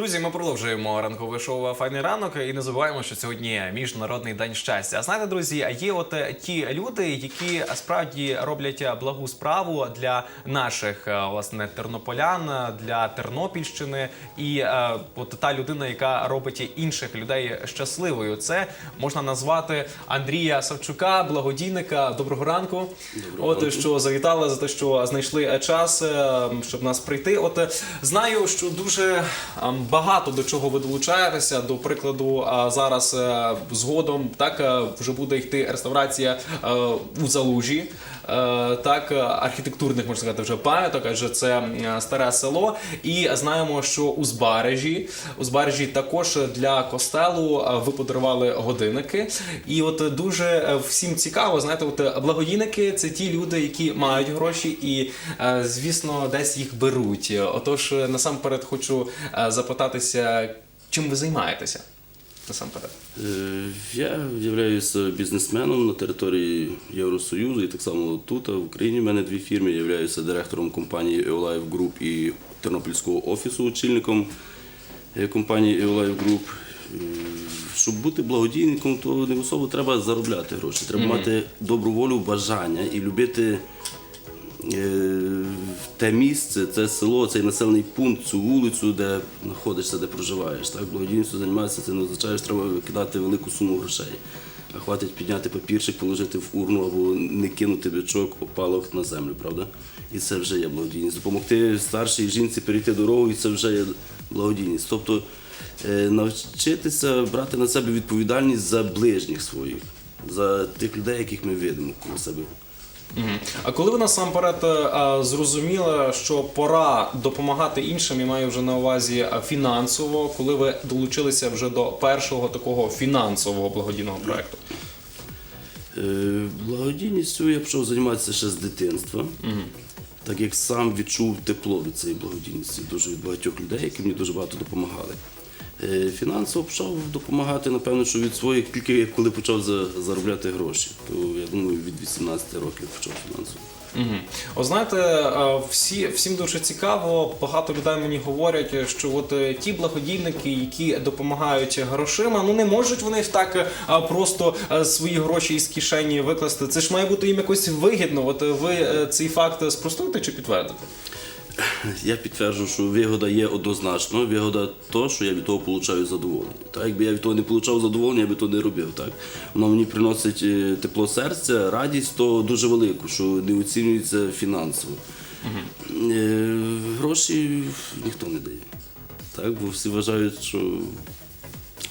Друзі, ми продовжуємо ранкове шоу Файний ранок і не забуваємо, що сьогодні міжнародний день щастя. А знаєте, друзі, є от е, ті люди, які справді роблять е, благу справу для наших е, власне тернополян, для Тернопільщини, і от та людина, яка робить інших людей щасливою. Це можна назвати Андрія Савчука, благодійника. Доброго ранку. от що завітали за те, що знайшли час, щоб нас прийти. От знаю, що дуже багато до чого ви долучаєтеся. До прикладу, зараз е, згодом так е, вже буде йти реставрація е, у залужі. Е, Так, е, архітектурних можна сказати вже пам'яток, адже це старе село. І знаємо, що у Збережі, у Збережі також для костелу е, ви подарували годинники. І от дуже всім цікаво, знаєте, от благодійники це ті люди, які мають гроші і, звісно, десь їх беруть. Отож, насамперед хочу запитатися, чим ви займаєтеся? Насамперед. Е, Я являюся бізнесменом на території Євросоюзу і так само тут, в Україні. в мене дві фірми. Я являюся директором компанії EOLife Group і Тернопільського офісу, очільником е, компанії EOLife Group. Е, Щоб бути благодійником, то не особо треба заробляти гроші. Треба мати добру волю, бажання і любити те місце, це село, цей населений пункт, цю вулицю, де знаходишся, де проживаєш. Так, благодійністю займатися, це не означає, що треба викидати велику суму грошей. А хватить підняти папірчик, положити в урну або не кинути бичок, опалок на землю, правда? І це вже є благодійність. Допомогти старшій жінці перейти дорогу, і це вже є благодійність. Тобто е, навчитися брати на себе відповідальність за ближніх своїх, за тих людей, яких ми видимо коло себе. А коли ви насамперед е, зрозуміли, що пора допомагати іншим, я маю вже на увазі е, фінансово, коли ви долучилися вже до першого такого фінансового благодійного проекту? Е, Благодійністю я почав займатися ще з дитинства, так як сам відчув тепло від цієї благодійності дуже від багатьох людей, які мені дуже багато допомагали. Е, Фінансово почав допомагати, напевно, що від своїх, тільки коли почав за- заробляти гроші. То я думаю, від 18 років почав фінансово. Угу. О, знаєте, е, всі, всім дуже цікаво. Багато людей мені говорять, що от е, ті благодійники, які допомагають грошима, ну не можуть вони так просто свої гроші із кишені викласти. Це ж має бути їм якось вигідно. От ви цей факт спростуєте чи підтвердите? Я підтверджую, що вигода є однозначно. Вигода то, що я від того отримую задоволення. Так, якби я від того не отримав задоволення, я би то не робив. Так? Воно мені приносить е, тепло серця, радість то дуже велику, що не оцінюється фінансово. Е, Гроші ніхто не дає. Так? Бо всі вважають, що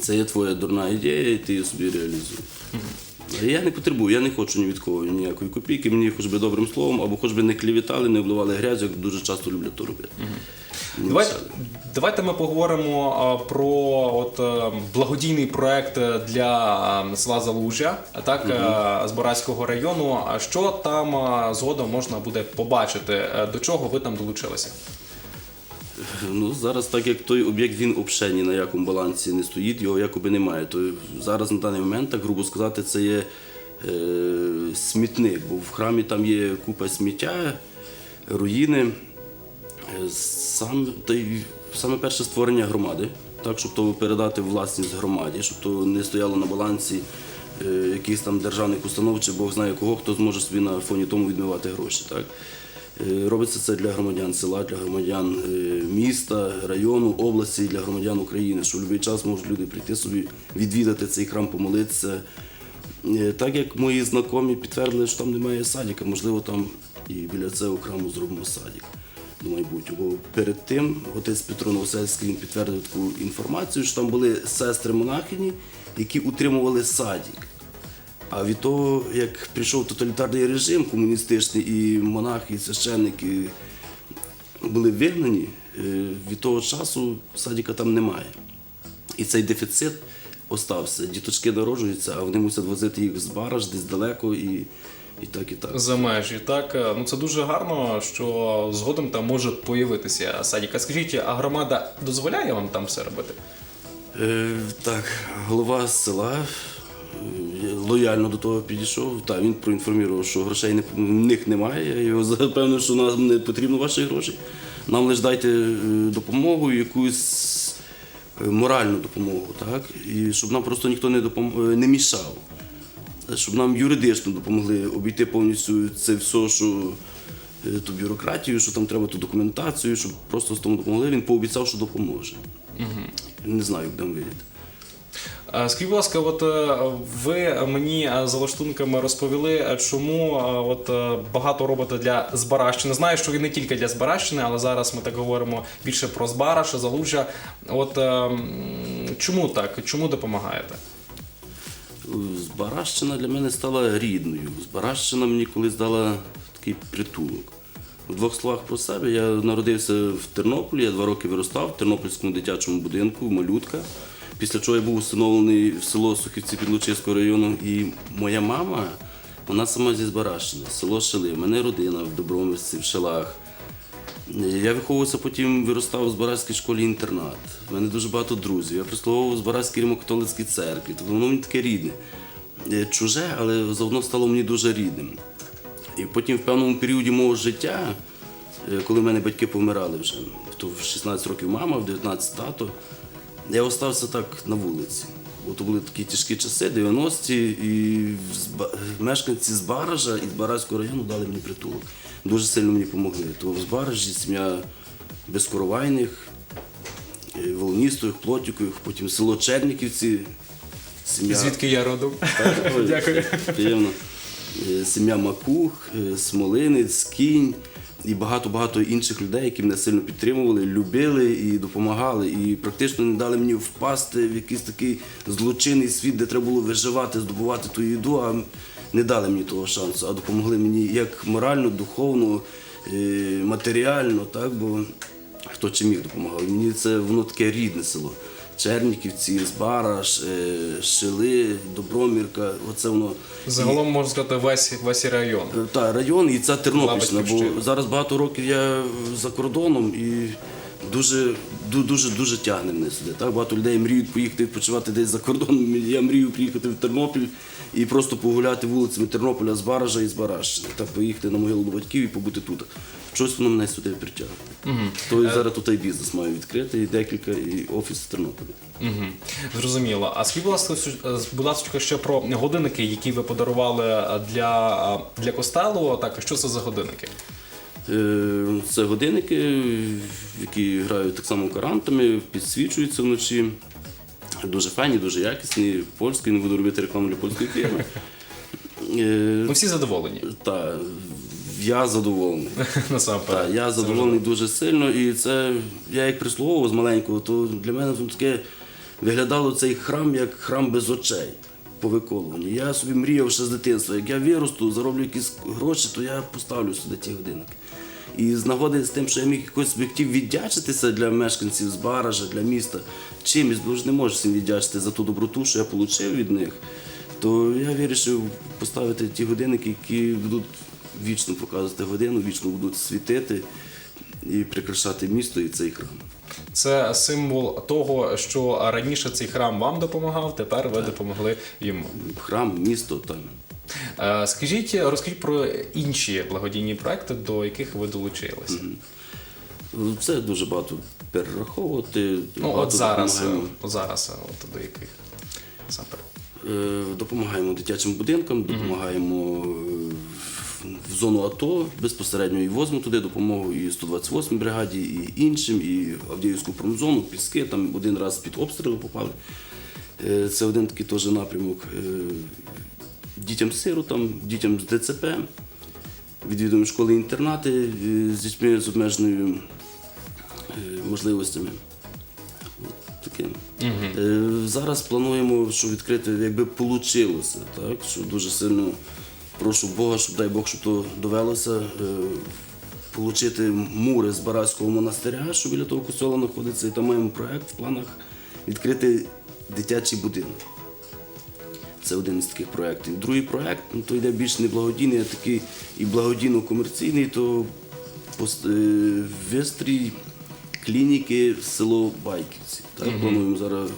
це є твоя дурна ідея, і ти її собі реалізуєш. А Я не потребую, я не хочу ні від кого ніякої копійки, мені хоч би добрим словом, або хоч би не клівітали, не вливали грязь, як дуже часто люблять то робити. Не Давайте, давайте ми поговоримо а, про от, е, благодійний проект для е, села Залужя, а так, е, з Боразького району. А Що там згодом можна буде побачити? До чого ви там долучилися? Ну, зараз, так як той об'єкт він взагалі ні на якому балансі не стоїть, його якоби немає. То зараз на даний момент, так грубо сказати, це є е, смітник, бо в храмі там є купа сміття, руїни. Е, Сам, та й саме перше створення громади, так, щоб то передати власність громаді, щоб то не стояло на балансі е, якихось там державних установ чи Бог знає кого, хто зможе собі на фоні тому відмивати гроші. Так. Е, Робиться це для громадян села, для громадян е, міста, району, області, для громадян України, що в будь-який час можуть люди прийти собі, відвідати цей храм, помолитися. Е, Так як мої знайомі підтвердили, що там немає садика, можливо, там і біля цього храму зробимо садик до майбутнього. Бо перед тим отець Петро Новосельський підтвердив таку інформацію, що там були сестри монахині, які утримували садик. А від того, як прийшов тоталітарний режим комуністичний, і монахи, і священники були вигнані, е, від того часу садика там немає. І цей дефіцит остався. Діточки народжуються, а вони мусять возити їх з бараж десь далеко і, і так, і так. За межі, так Е, ну це дуже гарно, що згодом там може появитися садік. А скажіть, а громада дозволяє вам там все робити? Е, так, голова села лояльно до того підійшов. Так, він проінформував, що грошей не, в них немає. Я його запевнив, що нам не потрібно ваші гроші. Нам лише дайте е, допомогу, якусь е, моральну допомогу, так? І щоб нам просто ніхто не, допом... е, не мішав. Щоб нам юридично допомогли обійти повністю це все, що ту бюрократію, що там треба ту документацію, щоб просто з тому допомогли. Він пообіцяв, що допоможе. Не знаю, як будемо вийти. Е, Скажіть, будь ласка, от е, ви мені е, за лаштунками розповіли, чому от багато робите для Збаращини. Знаю, що і не тільки для Збаращини, але зараз ми так говоримо більше про Збараш, Залужжя. От чому так? Чому допомагаєте? Збаращина для мене стала рідною. Збаращина мені колись дала такий притулок. В двох словах про себе. Я народився в Тернополі, я два роки виростав в Тернопільському дитячому будинку, малютка. Після чого я був установлений в село Сухівці Підлучиського району. І моя мама, вона сама зі Збаращини, село Шили. У мене родина в Добромирці, в Шилах. Я виховувався, потім виростав у Збаразькій школі інтернат. У мене дуже багато друзів. Я прислуговував у Збаразькій Римо-католицькій церкві. Тобто воно мені таке рідне. Е, Чуже, але заодно стало мені дуже рідним. І потім в певному періоді мого життя, е, коли в мене батьки помирали вже, то в 16 років мама, в 19 тато, я остався так на вулиці. От були такі тяжкі часи, 90-ті, і мешканці Збаража і Збаразького району дали мені притулок. Дуже сильно мені допомогли. То в Збаражі сім'я безкоровайних, е, Волоністових, Плотікових, потім село Черніківці, сім'я Звідки я родом? Ой, Дякую. Приємно. Е, Сім'я Макух, е, Смолинець, Кінь і багато-багато інших людей, які мене сильно підтримували, любили і допомагали. І практично не дали мені впасти в якийсь такий злочинний світ, де треба було виживати, здобувати ту їду, а не дали мені того шансу, а допомогли мені як морально, духовно, е, матеріально, так, бо хто чим міг допомагав. Мені це воно таке рідне село. Черніківці, Збараш, е, Шили, Добромірка. Оце воно. Загалом можна сказати весь весь район. Так, Та, район і це Тернопільщина, бо зараз багато років я за кордоном і дуже ду- дуже дуже тягне мене сюди. Так багато людей мріють поїхати відпочивати десь за кордоном. Я мрію приїхати в Тернопіль і просто погуляти вулицями Тернополя з Баража і з Баращини. Так поїхати на могилу до батьків і побути тут. Щось воно мене сюди притягує. То я зараз тут і бізнес маю відкрити, і декілька, і офіс в Тернополі. Угу. Зрозуміло. А скажіть, будь ласка, сю- е, будь ласка, ще про годинники, які ви подарували е, для, е, для костелу. Так, що це за годинники? Е, Це годинники, які грають так само карантами, підсвічуються вночі. Дуже файні, дуже якісні, польські, не буду робити рекламу для польської фірми. Е, Ми всі задоволені Та, я задоволений. насамперед. Так, я задоволений дуже сильно, і це я як прислуговував з маленького, то для мене таке виглядало цей храм як храм без очей по виконуванні. Я собі мріяв ще з дитинства. Як я виросту, зароблю якісь гроші, то я поставлю сюди ті годинники. І з нагоди з тим, що я міг якось хотів віддячитися для мешканців з Баража, для міста чимось, бо ж не можу всім віддячити за ту доброту, що я отримав від них, то я вирішив поставити ті годинники, які будуть вічно показувати годину, вічно будуть світити і прикрашати місто і цей храм. Це символ того, що раніше цей храм вам допомагав, тепер ви допомогли йому. Храм, місто там. Е, Скажіть, розкажіть про інші благодійні проекти, до яких ви долучилися. Це дуже багато перераховувати. Ну, багато от зараз, допомагаємо. от зараз, от до яких насамперед. Е, Допомагаємо дитячим будинкам, допомагаємо е, в зону АТО безпосередньо і возимо туди допомогу і 128 бригаді, і іншим, і Авдіївську промзону, Піски. Там один раз під обстріли попали. Е, Це один такий теж напрямок. Е, Дітям-сиротам, дітям з ДЦП, відвідуємо школи-інтернати е, з дітьми з обмеженою можливостями. Таке. Е, Зараз плануємо, що відкрити, якби вийшло, так? Що дуже сильно прошу Бога, щоб дай Бог, щоб то довелося. е, Получити мури з Барацького монастиря, що біля того костьола знаходиться, і там маємо проект в планах відкрити дитячий будинок. Це один із таких проєктів. Другий проєкт, ну, то йде більш не благодійний, а такий і благодійно-комерційний, то е, вистрій клініки в село Байківці. Так, плануємо зараз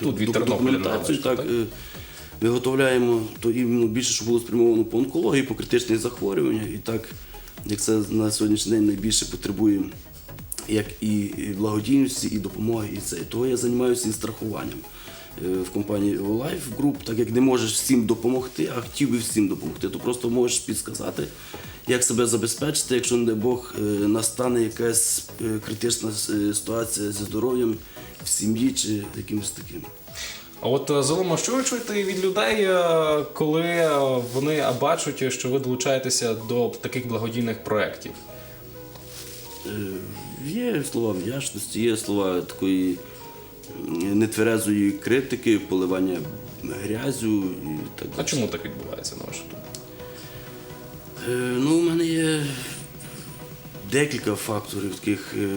Тут від Тернополя так, е, виготовляємо, то іменно більше, щоб було спрямовано по онкології, по критичних захворюваннях. І так, як це на сьогоднішній день найбільше потребує як і благодійності, і допомоги, і це. Того я займаюся і страхуванням е, в компанії Life Group, так як не можеш всім допомогти, а хотів би всім допомогти, то просто можеш підсказати, як себе забезпечити, якщо, не дай Бог, е, настане якась е, критична ситуація зі здоров'ям в сім'ї чи якимось таким. А от е, що ви чуєте від людей, е, коли е, вони бачать, що ви долучаєтеся до таких благодійних проєктів? Є слова вдячності, є слова такої нетверезої критики, поливання грязю і так А далі. чому так відбувається на вашу думку? Ну, у мене є декілька факторів таких е,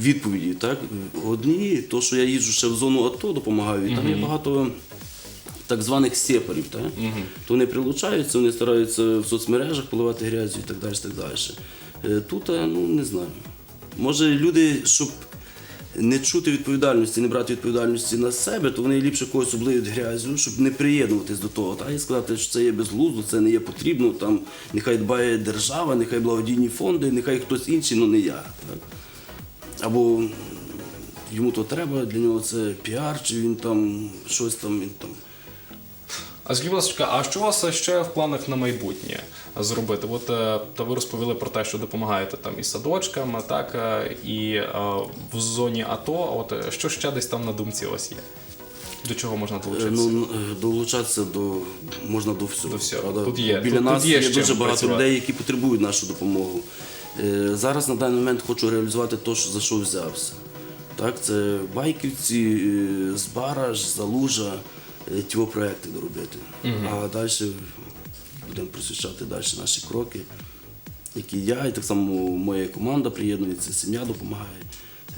відповідей. Так? Одні, то, що я їжджу ще в зону АТО, допомагаю, і там є багато так званих сепарів. Так? То вони прилучаються, вони стараються в соцмережах поливати грязю і так далі. Так далі. Е, Тут, е, ну не знаю. Може, люди, щоб не чути відповідальності, не брати відповідальності на себе, то вони ліпше когось облиють грязю, щоб не приєднуватись до того. Та? І сказати, що це є безглуздо, це не є потрібно. Там нехай дбає держава, нехай благодійні фонди, нехай хтось інший, але не я. Так? Або йому то треба, для нього це піар, чи він там щось там він там. А скажіть, будь ласка, а що у вас ще в планах на майбутнє зробити? От е, та ви розповіли про те, що допомагаєте там і садочкам, так е, і е, в зоні АТО. От е, що ще десь там на думці у вас є? До чого можна Е, долучитися? Ну, е, долучатися до можна до всього. До всього. правда? Тут є- Біля тут- нас тут є є, дуже багато працювати. людей, які потребують нашу допомогу. Е, Зараз на даний момент хочу реалізувати те, за що взявся. Так, це Байківці, е, Збараж, Залужа, е, ті о проекти доробити. А далі будемо просвіщати далі наші кроки, які я і так само моя команда приєднується, сім'я допомагає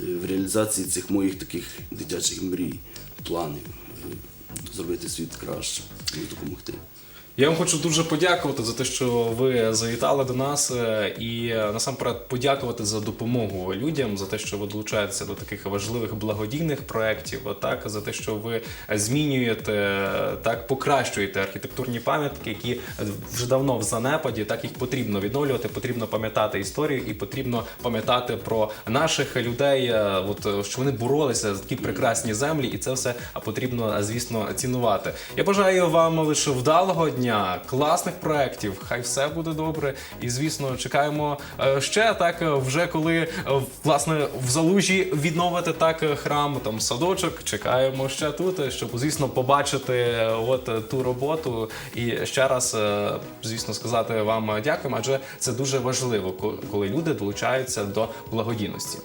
е, в реалізації цих моїх таких дитячих мрій, планів. е, Зробити світ краще і допомогти. Я вам хочу дуже подякувати за те, що ви завітали до нас, е, і насамперед подякувати за допомогу людям, за те, що ви долучаєтеся до таких важливих благодійних проєктів, так за те, що ви змінюєте, так покращуєте архітектурні пам'ятки, які вже давно в занепаді. Так їх потрібно відновлювати, потрібно пам'ятати історію і потрібно пам'ятати про наших людей. е, От що вони боролися за такі прекрасні землі, і це все потрібно, звісно, цінувати. Я бажаю вам лише вдалого дня, класних проєктів. Хай все буде добре. І звісно, чекаємо е, ще так, е, вже коли е, власне в залужі відновити так храм, там садочок. Чекаємо ще тут, щоб звісно побачити от ту роботу. І ще раз, звісно, сказати вам дякуємо, адже це дуже важливо, коли люди долучаються до благодійності.